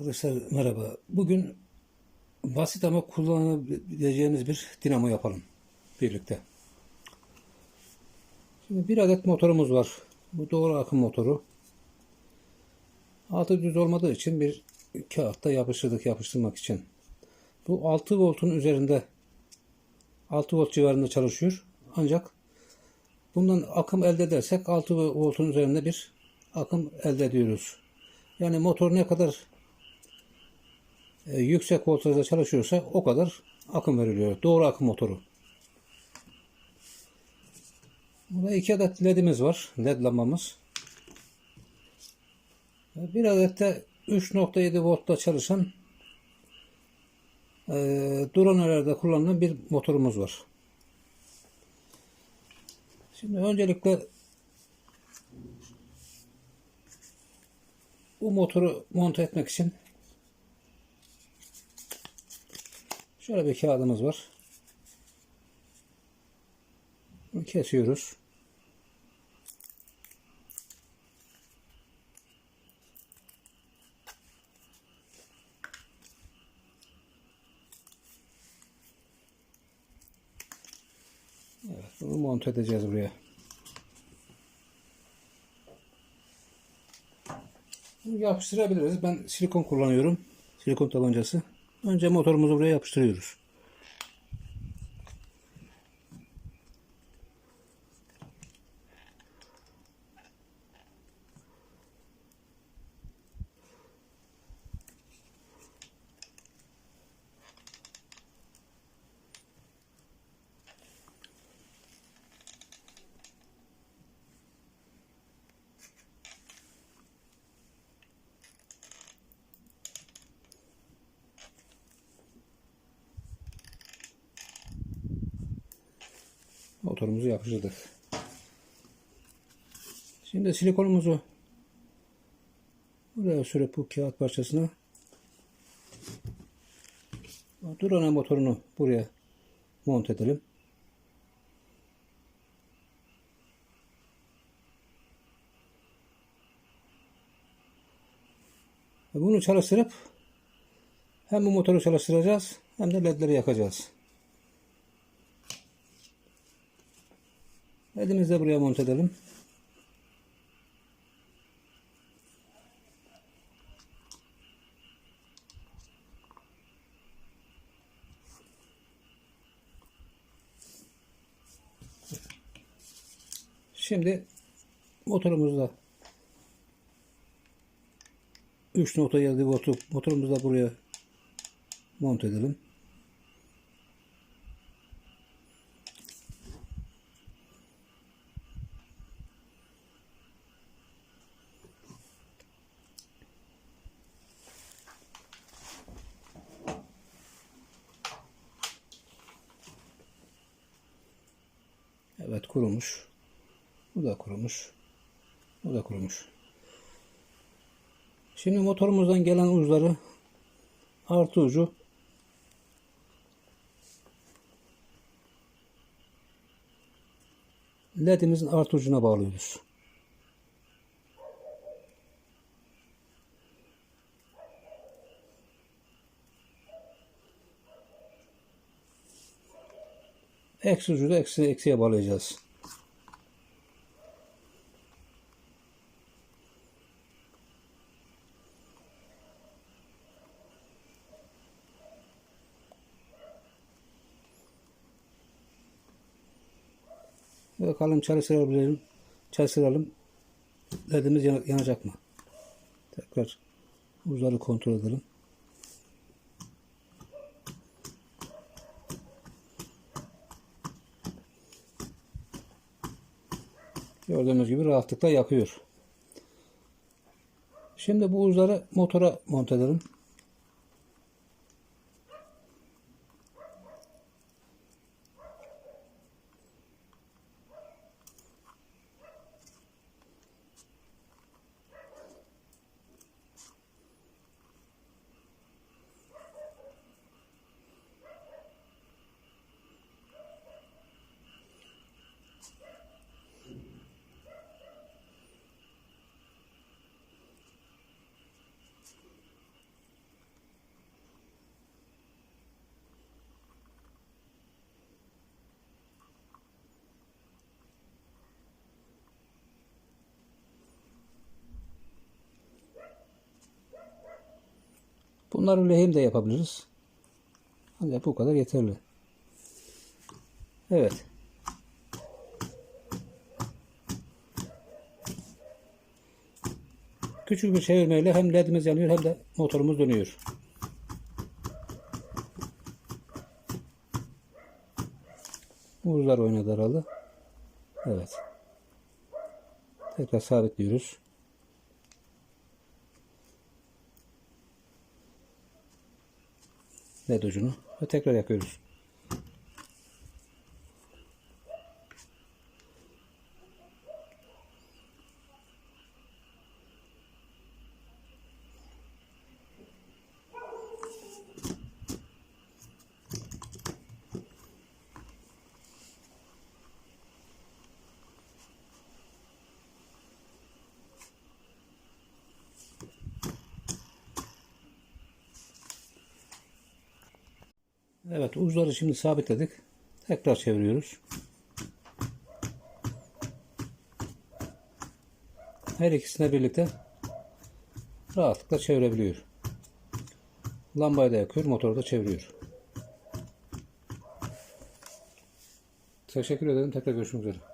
Arkadaşlar merhaba. Bugün basit ama kullanabileceğiniz bir dinamo yapalım birlikte. Şimdi bir adet motorumuz var. Bu doğru akım motoru. Altı düz olmadığı için bir kağıtta yapıştırdık yapıştırmak için. Bu 6 voltun üzerinde 6 volt civarında çalışıyor. Ancak bundan akım elde edersek 6 voltun üzerinde bir akım elde ediyoruz. Yani motor ne kadar e, yüksek voltajda çalışıyorsa o kadar akım veriliyor. Doğru akım motoru. Burada iki adet ledimiz var. Led lambamız. E, Bir adet de 3.7 voltta çalışan e, dronelerde kullanılan bir motorumuz var. Şimdi öncelikle bu motoru monte etmek için şöyle bir kağıdımız var. Bunu kesiyoruz. Evet, bunu monte edeceğiz buraya. Bunu yapıştırabiliriz. Ben silikon kullanıyorum. Silikon tabancası. Önce motorumuzu buraya yapıştırıyoruz. Motorumuzu yapıştırdık. Şimdi silikonumuzu buraya sürüp bu kağıt parçasına Durana motorunu buraya monte edelim. Bunu çalıştırıp hem bu motoru çalıştıracağız hem de ledleri yakacağız. Ledimizi de buraya monte edelim. Şimdi motorumuzda 3.7 voltluk motorumuzu da buraya monte edelim. Evet kurumuş. Bu da kurumuş. Bu da kurumuş. Şimdi motorumuzdan gelen uçları artı ucu ledimizin artı ucuna bağlıyoruz. Eksi ucu da eksi, eksiye bağlayacağız. Bakalım çalıştırabilirim. Çalıştıralım. Ledimiz yan- yanacak mı? Tekrar uçları kontrol edelim. Gördüğünüz gibi rahatlıkla yakıyor. Şimdi bu uçları motora monte edelim. Bunları lehim de yapabiliriz. Ancak bu kadar yeterli. Evet. Küçük bir çevirmeyle hem ledimiz yanıyor hem de motorumuz dönüyor. Buzlar oynadı aralı. Evet. Tekrar sabitliyoruz. Led ucunu ve tekrar yakıyoruz. Evet uzları şimdi sabitledik. Tekrar çeviriyoruz. Her ikisine birlikte rahatlıkla çevirebiliyor. Lambayı da yakıyor, motoru da çeviriyor. Teşekkür ederim. Tekrar görüşmek üzere.